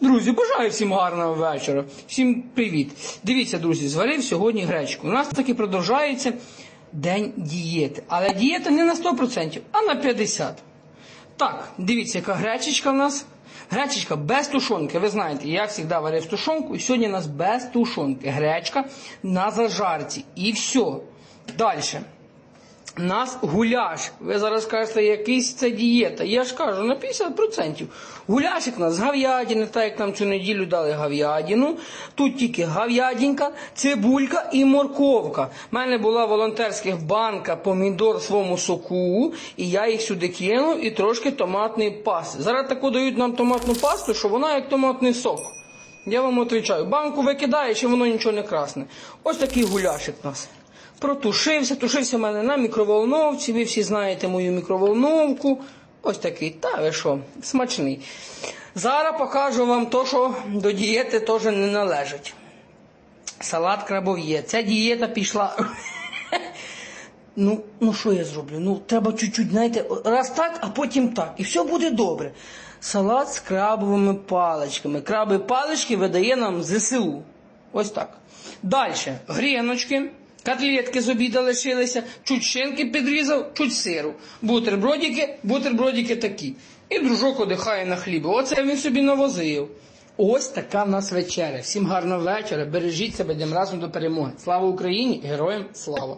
Друзі, бажаю всім гарного вечора. Всім привіт. Дивіться, друзі, зварив сьогодні гречку. У нас таки продовжується день дієти. Але дієта не на 100%, а на 50%. Так, дивіться, яка гречечка в нас. Гречечка без тушонки. Ви знаєте, я завжди варив тушонку, і сьогодні у нас без тушонки. Гречка на зажарці. І все. Далі. Нас гуляш. Ви зараз кажете, якийсь це дієта. Я ж кажу, на 50%. Гуляшик нас з говядини, так як нам цю неділю дали говядину. Тут тільки говядинка, цибулька і морковка. У мене була волонтерська банка помідор в своєму соку, і я їх сюди кинув і трошки томатної пасти. Зараз таку дають нам томатну пасту, що вона як томатний сок. Я вам відповідаю, банку викидаєш і воно нічого не красне. Ось такий гуляшик у нас. Протушився, тушився в мене на мікроволновці. Ви всі знаєте мою мікроволновку. Ось такий, та ви що, смачний. Зараз покажу вам то, що до дієти теж не належить. Салат крабов'є. Ця дієта пішла. Ну, ну що я зроблю? Ну, треба чуть-чуть, знаєте, раз так, а потім так. І все буде добре. Салат з крабовими паличками. Краби палички видає нам ЗСУ. Ось так. Далі. Гріночки. Котлетки з обіда лишилися, чуть шинки підрізав, чуть сиру. Бутербродики, бутербродики такі. І дружок одихає на хліб. Оце він собі навозив. Ось така в нас вечеря. Всім гарного вечора. Бережіть себе, йдемо разом до перемоги. Слава Україні! Героям слава!